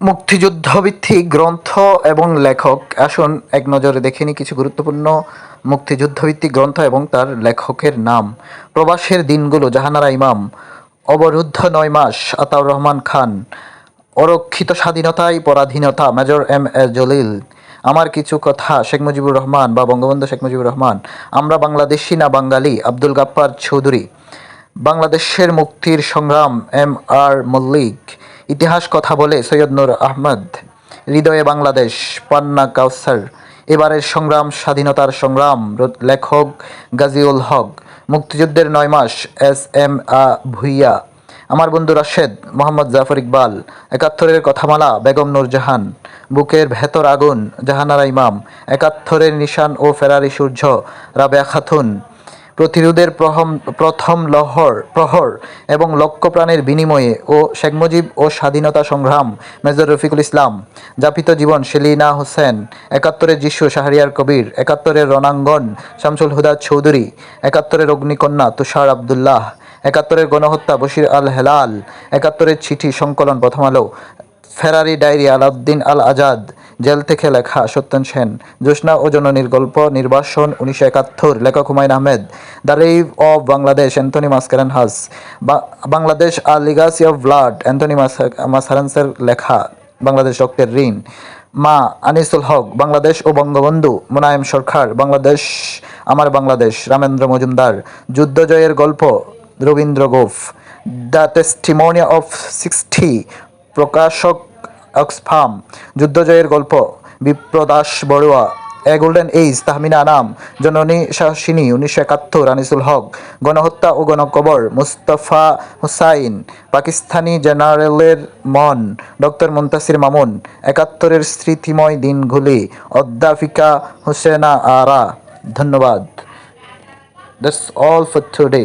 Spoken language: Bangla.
মুক্তিযুদ্ধভিত্তিক গ্রন্থ এবং লেখক। আসুন এক নজরে দেখে নিই কিছু গুরুত্বপূর্ণ মুক্তিযুদ্ধভিত্তিক গ্রন্থ এবং তার লেখকের নাম। প্রবাসের দিনগুলো, জাহানারা ইমাম, অবরুদ্ধ নয় মাস, আতাউর রহমান খান, অরক্ষিত স্বাধীনতায় পরাধীনতা, মেজর এম এ জলিল, আমার কিছু কথা, শেখ মুজিবুর রহমান বা বঙ্গবন্ধু শেখ মুজিবুর রহমান, আমরা বাংলাদেশি না বাঙালি? আব্দুল গাপ্পার চৌধুরী। বাংলাদেশের মুক্তির সংগ্রাম এম আর মল্লিক ইতিহাস কথা বলে সৈয়দ নূর আহমদ, হৃদয়ে বাংলাদেশ, পান্না কাউসার, এবারের সংগ্রাম, স্বাধীনতার সংগ্রাম লেখক গাজিউল হক, মুক্তিযুদ্ধের নয় মাস, এস এম আ ভুইয়া, আমার বন্ধু রাশেদ মোহাম্মদ জাফর ইকবাল, একাত্তরের কথামালা, বেগম নূরজাহান, বুকের ভেতর আগুন, জাহানারা ইমাম, একাত্তরের নিশান ও ফেরারি সূর্য, রাবেয়া খাতুন প্রতিরোধের প্রথম প্রথম লহর, প্রহর এবং লক্ষ্য প্রাণের বিনিময়ে ও শেখ মুজিব ও স্বাধীনতা সংগ্রাম, মেজর রফিকুল ইসলাম, যাপিত জীবন সেলিনা হোসেন, একাত্তরের যিশু শাহরিয়ার কবির, একাত্তরের রণাঙ্গন শামসুল হুদা চৌধুরী, একাত্তরের অগ্নিকন্যা তুষার আবদুল্লাহ, একাত্তরের গণহত্যা বশির আল হেলাল, একাত্তরের চিঠি সংকলন প্রথম আলো ফেরারি ডায়েরি আলাউদ্দিন আল আজাদ জেল থেকে লেখা সত্যেন সেন, জ্যোৎস্না ও জননীর গল্প, নির্বাসন উনিশশো একাত্তর, লেখক Humayun Ahmed, the rape of Bangladesh, Anthony Mascarenhas Bangladesh a legacy of blood, Anthony মাসারেন্সের লেখা, বাংলাদেশ রক্তের ঋণ, মা আনিসুল হক, বাংলাদেশ ও বঙ্গবন্ধু, মোনায়েম সরকার, বাংলাদেশ, আমার বাংলাদেশ, রামেন্দ্র মজুমদার, যুদ্ধ জয়ের গল্প, রবীন্দ্র গোফ, দ্য টেস্টিমোনি অফ সিক্সটি প্রকাশক অক্সফাম, যুদ্ধজয়ের গল্প, Biprodash Barua, a golden age Tahmima Anam জননী শাসিনী, উনিশশো একাত্তর আনিসুল হক, গণহত্যা ও গণকবর, মুস্তফা হুসাইন, পাকিস্তানি জেনারেলের মন, ডক্টর মুন্তাসির মামুন, একাত্তরের স্মৃতিময় দিনগুলি, অধ্যাপিকা হুসেনা আরা, ধন্যবাদ। That's all for today